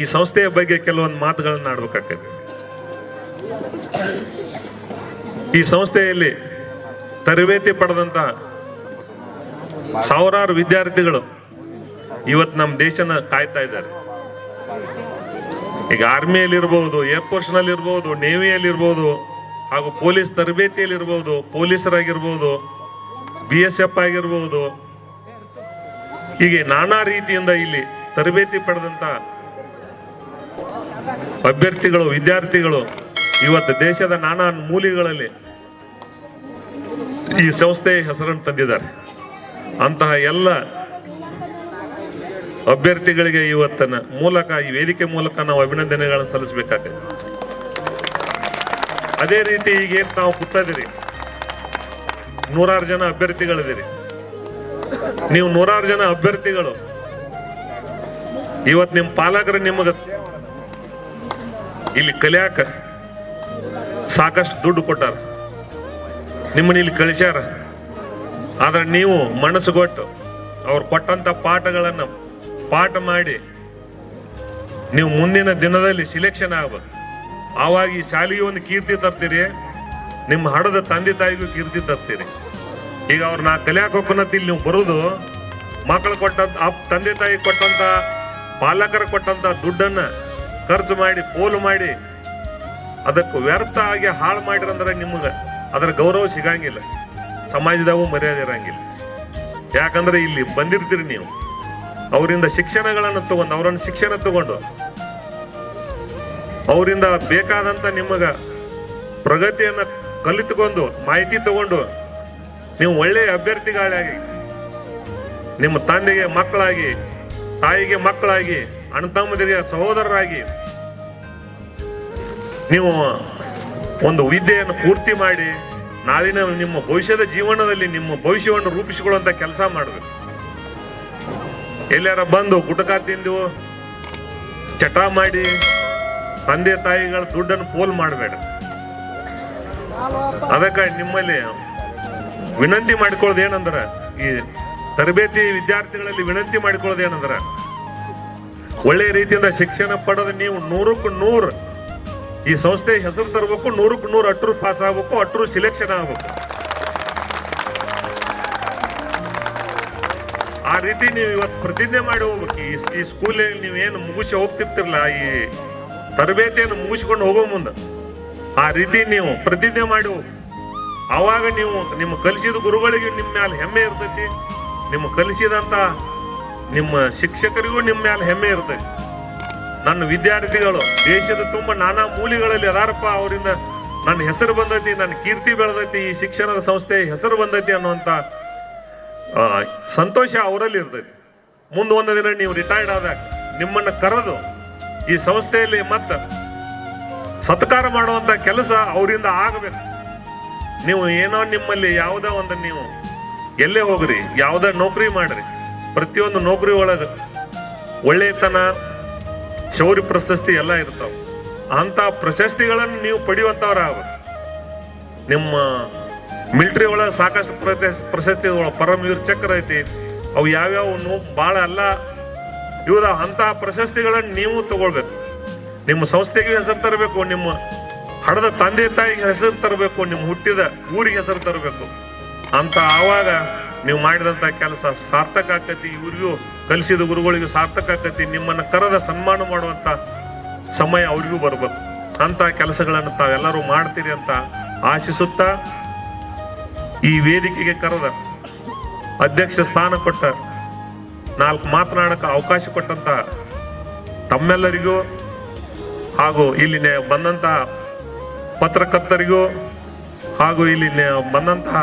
ಈ ಸಂಸ್ಥೆಯ ಬಗ್ಗೆ ಕೆಲವೊಂದು ಮಾತುಗಳನ್ನ ಆಡ್ಬೇಕಾಗ್ತದೆ ಈ ಸಂಸ್ಥೆಯಲ್ಲಿ ತರಬೇತಿ ಪಡೆದಂತ ಸಾವಿರಾರು ವಿದ್ಯಾರ್ಥಿಗಳು ಇವತ್ತು ನಮ್ಮ ದೇಶನ ಕಾಯ್ತಾ ಇದ್ದಾರೆ. ಈಗ ಆರ್ಮಿಯಲ್ಲಿ ಇರ್ಬೋದು ಏರ್ಫೋರ್ಸ್ನಲ್ಲಿ ಇರ್ಬೋದು ನೇವಿಯಲ್ಲಿ ಇರ್ಬೋದು ಹಾಗೂ ಪೊಲೀಸ್ ತರಬೇತಿಯಲ್ಲಿ ಇರ್ಬೋದು ಪೊಲೀಸರಾಗಿರ್ಬೋದು, ಬಿ ಎಸ್ ಎಫ್ ಆಗಿರ್ಬೋದು, ಹೀಗೆ ನಾನಾ ರೀತಿಯಿಂದ ಇಲ್ಲಿ ತರಬೇತಿ ಪಡೆದಂತ ಅಭ್ಯರ್ಥಿಗಳು, ವಿದ್ಯಾರ್ಥಿಗಳು, ಇವತ್ತು ದೇಶದ ನಾನಾ ಮೂಲೆಗಳಲ್ಲಿ ಈ ಸಂಸ್ಥೆಯ ಹೆಸರನ್ನು ತಂದಿದ್ದಾರೆ. ಅಂತಹ ಎಲ್ಲ ಅಭ್ಯರ್ಥಿಗಳಿಗೆ ಇವತ್ತಿನ ಮೂಲಕ, ಈ ವೇದಿಕೆ ಮೂಲಕ ನಾವು ಅಭಿನಂದನೆಗಳನ್ನು ಸಲ್ಲಿಸಬೇಕಾಗ್ತದೆ. ಅದೇ ರೀತಿ ಈಗೇನು ನಾವು ಕೂತಿದ್ದೀರಿ ನೂರಾರು ಜನ ಅಭ್ಯರ್ಥಿಗಳಿದ್ದೀರಿ. ನೀವು ನೂರಾರು ಜನ ಅಭ್ಯರ್ಥಿಗಳು. ಇವತ್ತು ನಿಮ್ಮ ಪಾಲಕರು ನಿಮಗೆ ಇಲ್ಲಿ ಕಲಿಯಾಕ ಸಾಕಷ್ಟು ದುಡ್ಡು ಕೊಟ್ಟಾರ. ನಿಮ್ಮನ್ನ ಇಲ್ಲಿ ಕಳಿಸ್ಯಾರ. ಆದ್ರೆ ನೀವು ಮನಸ್ಸು ಕೊಟ್ಟು ಅವ್ರು ಕೊಟ್ಟಂತ ಪಾಠಗಳನ್ನು ಪಾಠ ಮಾಡಿ ನೀವು ಮುಂದಿನ ದಿನದಲ್ಲಿ ಸಿಲೆಕ್ಷನ್ ಆಗ್ಬೇಕು ಆವಾಗ ಈ ಶಾಲೆಗೆ ಒಂದು ಕೀರ್ತಿ ತರ್ತೀರಿ, ನಿಮ್ಮ ಹಡದ ತಂದೆ ತಾಯಿಗೂ ಕೀರ್ತಿ ತರ್ತೀರಿ. ಈಗ ಅವ್ರು ನಾ ಕಲಿಯಾಕ ಹೋಗ್ಕೊನತ್ ಇಲ್ಲಿ ನೀವು ಬರೋದು, ಮಕ್ಕಳು ಕೊಟ್ಟಂತ ತಂದೆ ತಾಯಿ ಕೊಟ್ಟಂತ, ಪಾಲಕರು ಕೊಟ್ಟಂತ ದುಡ್ಡನ್ನ ಖರ್ಚು ಮಾಡಿ, ಪೋಲು ಮಾಡಿ, ಅದಕ್ಕೆ ವ್ಯರ್ಥ ಆಗಿ ಹಾಳು ಮಾಡಿರಂದ್ರೆ ನಿಮಗೆ ಅದರ ಗೌರವ ಸಿಗಂಗಿಲ್ಲ. ಸಮಾಜದಾಗೂ ಮರ್ಯಾದೆ ಇರಂಗಿಲ್ಲ. ಯಾಕಂದ್ರೆ ಇಲ್ಲಿ ಬಂದಿರ್ತೀರಿ ನೀವು. ಅವರಿಂದ ಶಿಕ್ಷಣಗಳನ್ನು ತಗೊಂಡು, ಅವರನ್ನು ಶಿಕ್ಷಣ ತಗೊಂಡು, ಅವರಿಂದ ಬೇಕಾದಂತ ನಿಮಗೆ ಪ್ರಗತಿಯನ್ನ ಕಲಿತುಕೊಂಡು, ಮಾಹಿತಿ ತಗೊಂಡು, ನೀವು ಒಳ್ಳೆಯ ಅಭ್ಯರ್ಥಿಗಳಾಗಿ, ನಿಮ್ಮ ತಂದೆಗೆ ಮಕ್ಕಳಾಗಿ, ತಾಯಿಗೆ ಮಕ್ಕಳಾಗಿ ಅಣ್ಣ ತಮ್ಮದಿರಿಗೆ ಸಹೋದರರಾಗಿ ನೀವು ಒಂದು ವಿದ್ಯೆಯನ್ನು ಪೂರ್ತಿ ಮಾಡಿ ನಾಳಿನ ನಿಮ್ಮ ಭವಿಷ್ಯದ ಜೀವನದಲ್ಲಿ ನಿಮ್ಮ ಭವಿಷ್ಯವನ್ನು ರೂಪಿಸಿಕೊಳ್ಳುವಂತ ಕೆಲಸ ಮಾಡಬೇಕು ಎಲ್ಲಾರ ಬಂದು ಗುಟಕ ತಿಂದು ಚಟ ಮಾಡಿ ತಂದೆ ತಾಯಿಗಳ ದುಡ್ಡನ್ನು ಪೋಲ್ ಮಾಡಬೇಡ. ಅದಕ್ಕೆ ನಿಮ್ಮಲ್ಲಿ ವಿನಂತಿ ಮಾಡಿಕೊಳ್ಳೋದು ಏನಂದ್ರೆ ಈ ತರಬೇತಿ ವಿದ್ಯಾರ್ಥಿಗಳಲ್ಲಿ ವಿನಂತಿ ಮಾಡಿಕೊಳ್ಳೋದು ಏನಂದ್ರ ಒಳ್ಳೆಯ ರೀತಿಯಿಂದ ಶಿಕ್ಷಣ ಪಡೆದು ನೀವು ನೂರಕ್ಕೂ ನೂರು ಈ ಸಂಸ್ಥೆ ಹೆಸರು ತರಬೇಕು, ನೂರಕ್ಕೂ ನೂರು ಅಟ್ರು ಪಾಸ್ ಆಗ್ಬೇಕು, ಅಟ್ರು ಸಿಲೆಕ್ಷನ್ ಆಗ್ಬೇಕು. ಆ ರೀತಿ ನೀವು ಇವತ್ತು ಪ್ರತಿಜ್ಞೆ ಮಾಡಿ ಹೋಗ್ಬೇಕು. ಈ ಈ ಸ್ಕೂಲಲ್ಲಿ ನೀವೇನು ಮುಗಿಸಿ ಹೋಗ್ತಿರ್ತಿರಲ್ಲ ಈ ತರಬೇತಿಯನ್ನು ಮುಗಿಸ್ಕೊಂಡು ಹೋಗೋ ಮುಂದೆ. ಆ ರೀತಿ ನೀವು ಪ್ರತಿಜ್ಞೆ ಮಾಡಿ ಆವಾಗ ನೀವು ನಿಮ್ಮ ಕಲಿಸಿದ ಗುರುಗಳಿಗೆ ನಿಮ್ಮ ಮ್ಯಾಲೆ ಹೆಮ್ಮೆ ಇರ್ತೈತಿ. ನಿಮ್ಮ ಕಲಿಸಿದಂತ ನಿಮ್ಮ ಶಿಕ್ಷಕರಿಗೂ ನಿಮ್ಮ ಮ್ಯಾಲೆ ಹೆಮ್ಮೆ ಇರ್ತೈತಿ ನನ್ನ ವಿದ್ಯಾರ್ಥಿಗಳು, ದೇಶದ ತುಂಬ ನಾನಾ ಮೂಲೆಗಳಲ್ಲಿ ಅದಾರಪ್ಪ, ಅವರಿಂದ ನನ್ನ ಹೆಸರು ಬಂದೈತಿ, ನನ್ನ ಕೀರ್ತಿ ಬೆಳೆದೈತಿ, ಈ ಶಿಕ್ಷಣದ ಸಂಸ್ಥೆ ಹೆಸರು ಬಂದೈತಿ ಅನ್ನುವಂಥ ಸಂತೋಷ ಅವರಲ್ಲಿ ಇರ್ತೈತಿ. ಮುಂದೆ ಒಂದು ದಿನ ನೀವು ರಿಟೈರ್ಡ್ ಆದಾಗ ನಿಮ್ಮನ್ನು ಕರೆದು ಈ ಸಂಸ್ಥೆಯಲ್ಲಿ ಮತ್ತೆ ಸತ್ಕಾರ ಮಾಡುವಂಥ ಕೆಲಸ ಅವರಿಂದ ಆಗಬೇಕು. ನೀವು ಏನೋ ನಿಮ್ಮಲ್ಲಿ ಯಾವುದೋ ಒಂದು ನೀವು ಎಲ್ಲೇ ಹೋಗ್ರಿ, ಯಾವುದೇ ನೌಕರಿ ಮಾಡ್ರಿ ಪ್ರತಿಯೊಂದು ನೌಕರಿ ಒಳಗೆ ಒಳ್ಳೆಯತನ ಶೌರ್ಯ ಪ್ರಶಸ್ತಿ ಎಲ್ಲ ಇರ್ತಾವ. ಅಂಥ ಪ್ರಶಸ್ತಿಗಳನ್ನು ನೀವು ಪಡೆಯುವಂತವ್ರ ಆಗ್ಬೇಕು ನಿಮ್ಮ ಮಿಲಿಟರಿ ಒಳಗೆ ಸಾಕಷ್ಟು ಪ್ರಶಸ್- ಪ್ರಶಸ್ತಿ ಪರಮವೀರ್ ಚಕ್ರ ಐತಿ. ಅವು ಯಾವ್ಯಾವ ಭಾಳ ಅಲ್ಲ. ಇವ್ರ ಅಂತ ಪ್ರಶಸ್ತಿಗಳನ್ನು ನೀವು ತಗೊಳ್ಬೇಕು. ನಿಮ್ಮ ಸಂಸ್ಥೆಗೆ ಹೆಸರು ತರಬೇಕು, ನಿಮ್ಮ ಹಡದ ತಂದೆ ತಾಯಿಗೆ ಹೆಸರು ತರಬೇಕು, ನಿಮ್ಮ ಹುಟ್ಟಿದ ಊರಿಗೆ ಹೆಸರು ತರಬೇಕು. ಅಂತ ಆವಾಗ ನೀವು ಮಾಡಿದಂಥ ಕೆಲಸ ಸಾರ್ಥಕ ಆಕತಿ. ಇವ್ರಿಗೂ ಕಲಿಸಿದ ಗುರುಗಳಿಗೂ ಸಾರ್ಥಕ ಆಕತಿ. ನಿಮ್ಮನ್ನು ಕರೆದ ಸನ್ಮಾನ ಮಾಡುವಂಥ ಸಮಯ ಅವ್ರಿಗೂ ಬರಬೇಕು. ಅಂಥ ಕೆಲಸಗಳನ್ನು ತಾವೆಲ್ಲರೂ ಮಾಡ್ತೀರಿ ಅಂತ ಆಶಿಸುತ್ತಾ ಈ ವೇದಿಕೆಗೆ ಕರೆದ ಅಧ್ಯಕ್ಷ ಸ್ಥಾನ ಕೊಟ್ಟ ನಾಲ್ಕು ಮಾತನಾಡಕ್ಕೆ ಅವಕಾಶ ಕೊಟ್ಟಂತ ತಮ್ಮೆಲ್ಲರಿಗೂ ಹಾಗೂ ಇಲ್ಲಿ ಬಂದಂತಹ ಪತ್ರಕರ್ತರಿಗೂ ಹಾಗೂ ಇಲ್ಲಿ ಬಂದಂತಹ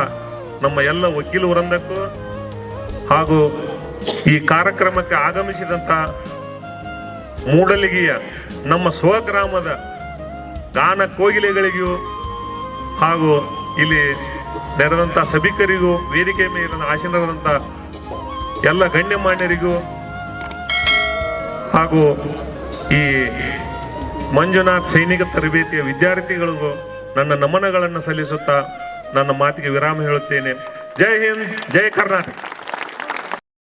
ನಮ್ಮ ಎಲ್ಲ ವಕೀಲ ವೃಂದಕ್ಕೂ ಹಾಗೂ ಈ ಕಾರ್ಯಕ್ರಮಕ್ಕೆ ಆಗಮಿಸಿದಂತ ಮೂಡಲಿಗೆಯ ನಮ್ಮ ಸ್ವಗ್ರಾಮದ ಗಾನ ಕೋಗಿಲೆಗಳಿಗೂ ಹಾಗೂ ಇಲ್ಲಿ ನೆರೆದಂಥ ಸಭಿಕರಿಗೂ ವೇದಿಕೆ ಮೇಲಿನ ಆಸೀನರಾದಂಥ ಎಲ್ಲ ಗಣ್ಯಮಾನ್ಯರಿಗೂ ಹಾಗೂ ಈ ಮಂಜುನಾಥ್ ಸೈನಿಕ ತರಬೇತಿಯ ವಿದ್ಯಾರ್ಥಿಗಳಿಗೂ ನನ್ನ ನಮನಗಳನ್ನು ಸಲ್ಲಿಸುತ್ತಾ ನನ್ನ ಮಾತಿಗೆ ವಿರಾಮ ಹೇಳುತ್ತೇನೆ ಜೈ ಹಿಂದ್ ಜೈ ಕರ್ನಾಟಕ